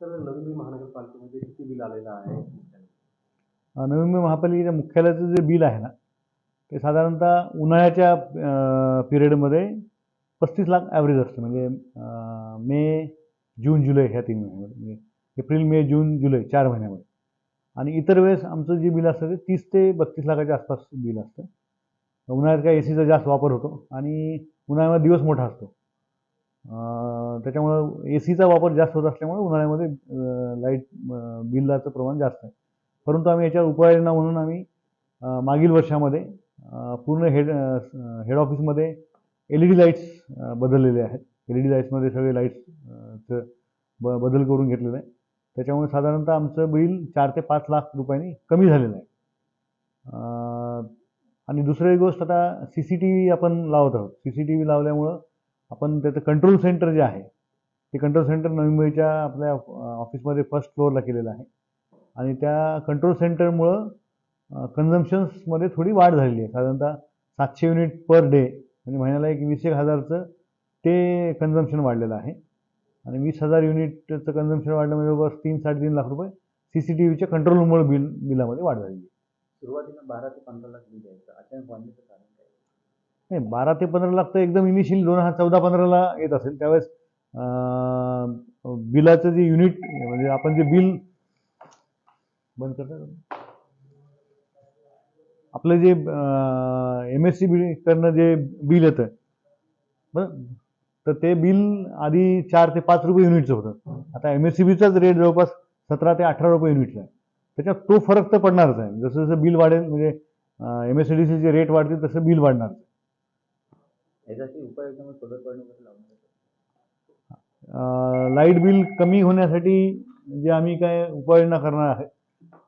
Sir नवी महानगरपालिकेमध्ये किती bill आलेलं आहे? नवी मुंबई महापालिकेच्या मुख्यालयाचं जे बिल आहे ना ते साधारणतः उन्हाळ्याच्या पिरियडमध्ये पस्तीस लाख ॲव्हरेज असतं. म्हणजे मे जून जुलै ह्या तीन महिन्यामध्ये. म्हणजे एप्रिल मे जून जुलै चार महिन्यामध्ये. आणि इतर वेळेस आमचं जे बिल असतं ते तीस ते बत्तीस लाखाच्या आसपास बिल असतं. उन्हाळ्यात काय ए सीचा जास्त वापर होतो आणि उन्हाळ्यामध्ये दिवस मोठा असतो. त्याच्यामुळं ए सीचा वापर जास्त होत असल्यामुळे उन्हाळ्यामध्ये लाइट बिलाचं प्रमाण जास्त आहे. परंतु आम्ही याच्यावर उपाययोजना म्हणून आम्ही मागील वर्षामध्ये पूर्ण हेड हेड ऑफिसमध्ये एल ई डी लाईट्स बदललेले आहेत. एल ई डी लाईट्समध्ये सगळे लाईट्सचं ब बदल करून घेतलेलं आहे त्याच्यामुळे साधारणतः आमचं बिल चार ते पाच लाख रुपयांनी कमी झालेलं आहे. आणि दुसरी गोष्ट आता सी सी टी व्ही आपण लावत आहोत. सी सी टी व्ही लावल्यामुळं आपण त्याचं कंट्रोल सेंटर जे आहे ते कंट्रोल सेंटर नवी मुंबईच्या आपल्या ऑफिसमध्ये फर्स्ट फ्लोअरला केलेलं आहे. आणि त्या कंट्रोल सेंटरमुळं कन्झम्शन्समध्ये थोडी वाढ झालेली आहे. साधारणतः सातशे युनिट पर डे म्हणजे महिन्याला एक वीस एक हजारचं ते कन्झम्शन वाढलेलं आहे. आणि वीस हजार युनिटचं कन्झम्शन वाढलं म्हणजे जवळपास तीन साडेतीन लाख रुपये सी सी टी व्हीच्या कंट्रोलमुळे बिल बिलामध्ये वाढ झालेली आहे. सुरुवातीला बारा ते पंधरा लाख बिल यायचं. अचानक वाढण्याचं कारण नाही बारा ते पंधरा लाख तर एकदम इनिशियल दोन हजार चौदा पंधराला येत असेल. त्यावेळेस बिलाचं जे युनिट म्हणजे आपण जे बिल बंद करता. आपलं जे एम एस सी बी कडनं जे बिल येतं. बरं? तर ते बिल आधी चार ते पाच रुपये युनिटचं होतं. आता एम एस सी बीचाच रेट जवळपास सतरा ते अठरा रुपये युनिटला आहे. त्याच्यात तो फरक तर पडणारच आहे. जसं जसं बिल वाढेल म्हणजे एम एस सी डी सीचे रेट वाढतील तसं बिल वाढणार यासाठी उपाययोजना सोलर वगैरे लाइट बिल कमी होण्यासाठी जे आम्ही काय उपाययोजना करणार आहे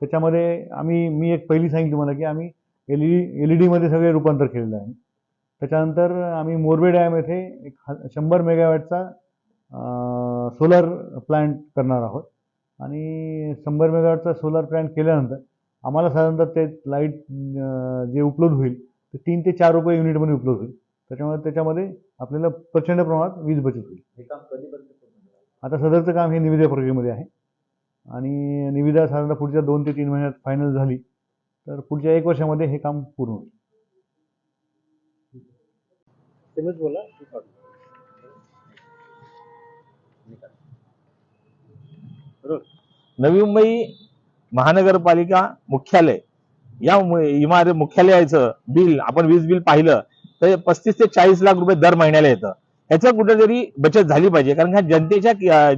त्याच्यामध्ये आम्ही मी एक पहिली सांगितली तुम्हाला की आम्ही एल ई एल ई डीमध्ये सगळे रूपांतर केलेलं आहे. त्याच्यानंतर आम्ही मोरबे डॅम येथे एक ह- शंभर मेगावॅटचा सोलर प्लॅन्ट करणार आहोत. आणि शंभर मेगावॅटचा सोलर प्लॅन्ट केल्यानंतर आम्हाला साधारणतः ते लाइट जे उपलब्ध होईल ते तीन ते चार रुपये युनिटमध्ये उपलब्ध होईल. त्याच्यामुळे त्याच्यामध्ये आपल्याला प्रचंड प्रमाणात वीज बचत होईल. हे काम कधीपर्यंत पूर्ण होणार? आता सदरचं काम हे निविदा प्रक्रियेमध्ये आहे. आणि निविदा साधारणतः पुढच्या दोन ते तीन महिन्यात फायनल झाली तर पुढच्या एक वर्षामध्ये हे काम पूर्ण होईल. तुम्हीच बोला नवी मुंबई महानगरपालिका मुख्यालय या मु- इमारत मुख्यालयाचं बिल आपण वीज बिल पाहिलं तर पस्तीस ते चाळीस लाख रुपये दर महिन्याला येतं. ह्याचं कुठेतरी बचत झाली पाहिजे. कारण हा जनतेच्या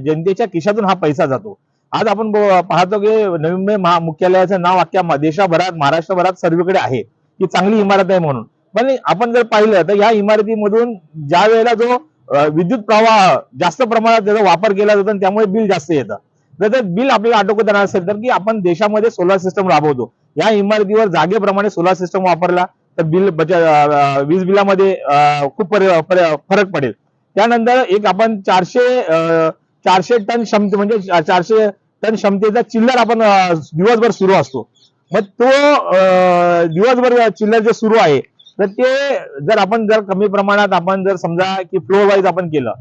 जनतेच्या खिशातून हा पैसा जातो. आज आपण पाहतो की नवी मुंबई महा मुख्यालयाचं नाव अख्ख्या देशाभरात महाराष्ट्रभरात सर्वीकडे आहे. की चांगली इमारत आहे म्हणून. पण आपण जर पाहिलं तर या इमारतीमधून ज्या वेळेला जो विद्युत प्रवाह जास्त प्रमाणात त्याचा वापर केला जातो आणि त्यामुळे बिल जास्त येतं. जर ते बिल आपल्याला आटोक्यात येणार असेल तर की आपण देशामध्ये सोलार सिस्टम राबवतो. या इमारतीवर जागेप्रमाणे सोलार सिस्टम वापरला. तर बिल बचत वीज बिलामध्ये खूप फरक पडेल. त्यानंतर एक आपण चारशे अं, चारशे टन क्षमते म्हणजे चारशे टन क्षमतेचा चिल्लर आपण दिवसभर सुरू असतो. मग तो अं, दिवसभर चिल्लर जे सुरू आहे तर ते जर आपण जर कमी प्रमाणात आपण जर समजा की फ्लोअर वाईज आपण केलं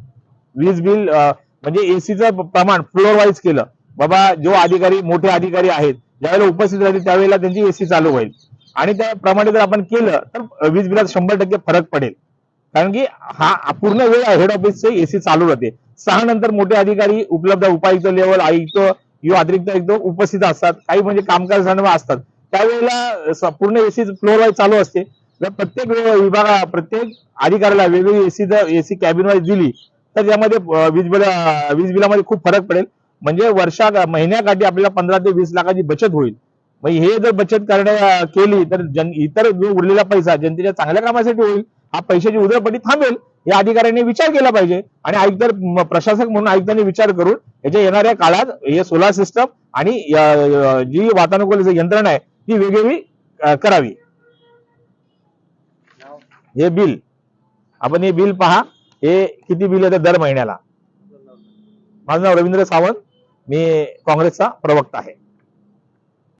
वीज बिल म्हणजे एसीचं प्रमाण फ्लोअर वाईज केलं बाबा जो अधिकारी मोठे अधिकारी आहेत ज्यावेळेला उपस्थित राहतील त्यावेळेला त्यांची एसी चालू होईल. आणि त्याप्रमाणे जर आपण केलं तर वीज बिलात शंभर टक्के फरक पडेल. कारण की हा पूर्ण वेळ हेड ऑफिसचे एसी चालू राहते. सहा नंतर मोठे अधिकारी उपलब्ध उपायुक्त लेवल आयुक्त किंवा अतिरिक्त आयुक्त उपस्थित असतात. काही म्हणजे कामकाज असतात. त्यावेळेला पूर्ण एसी फ्लोर वाईज चालू असते. जर प्रत्येक विभागा प्रत्येक अधिकाऱ्याला वेगवेगळी एसी जर एसी कॅबिन वाईज दिली तर त्यामध्ये वीज बिल वीज बिलामध्ये खूप फरक पडेल. म्हणजे वर्षा महिन्याकाठी आपल्याला पंधरा ते वीस लाखाची बचत होईल. मग हे जर बचत करण्या केली तर जन इतर जो उरलेला पैसा जनतेच्या चांगल्या कामासाठी होईल हा पैशाची उदरपटी थांबेल या अधिकाऱ्यांनी विचार केला पाहिजे. आणि आयुक्त प्रशासक म्हणून आयुक्तांनी विचार करून याच्या येणाऱ्या काळात हे सोलार सिस्टम आणि जी वातानुकूल यंत्रणा आहे ती वेगवेगळी करावी. हे बिल आपण हे बिल पहा हे किती बिल येतं दर महिन्याला? माझं नाव रवींद्र सावंत मी काँग्रेसचा प्रवक्ता आहे.